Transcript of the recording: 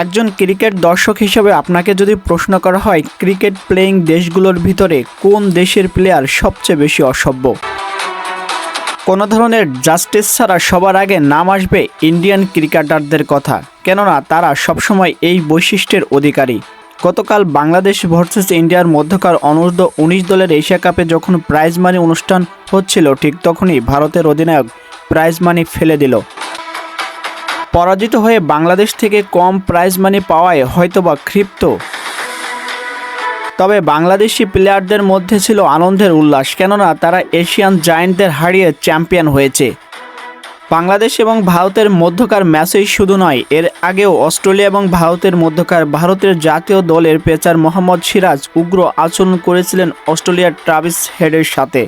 একজন ক্রিকেট দর্শক হিসেবে আপনাকে যদি প্রশ্ন করা হয়, ক্রিকেট প্লেয়িং দেশগুলোর ভিতরে কোন দেশের প্লেয়ার সবচেয়ে বেশি অসভ্য? কোনো ধরনের জাস্টিস ছাড়া সবার আগে নাম আসবে ইন্ডিয়ান ক্রিকেটারদের কথা, কেননা তারা সবসময় এই বৈশিষ্ট্যের অধিকারী। গতকাল বাংলাদেশ ভার্সেস ইন্ডিয়ার মধ্যকার অনূর্ধ্ব উনিশ দলের এশিয়া কাপে যখন প্রাইজ মানি অনুষ্ঠান হচ্ছিল, ঠিক তখনই ভারতের অধিনায়ক প্রাইজ মানি ফেলে দিল। পরাজিত হয়ে বাংলাদেশ থেকে কম প্রাইজ মানি পাওয়ায় হয়তোবা ক্ষিপ্ত। তবে বাংলাদেশি প্লেয়ারদের মধ্যে ছিল আনন্দের উল্লাস, কেননা তারা এশিয়ান জায়েন্টদের হারিয়ে চ্যাম্পিয়ন হয়েছে। বাংলাদেশ এবং ভারতের মধ্যকার ম্যাচেই শুধু নয়, এর আগেও অস্ট্রেলিয়া এবং ভারতের মধ্যকার ভারতের জাতীয় দলের পেচার মোহাম্মদ সিরাজ উগ্র আচরণ করেছিলেন অস্ট্রেলিয়ার ট্রাভিস হেডের সাথে।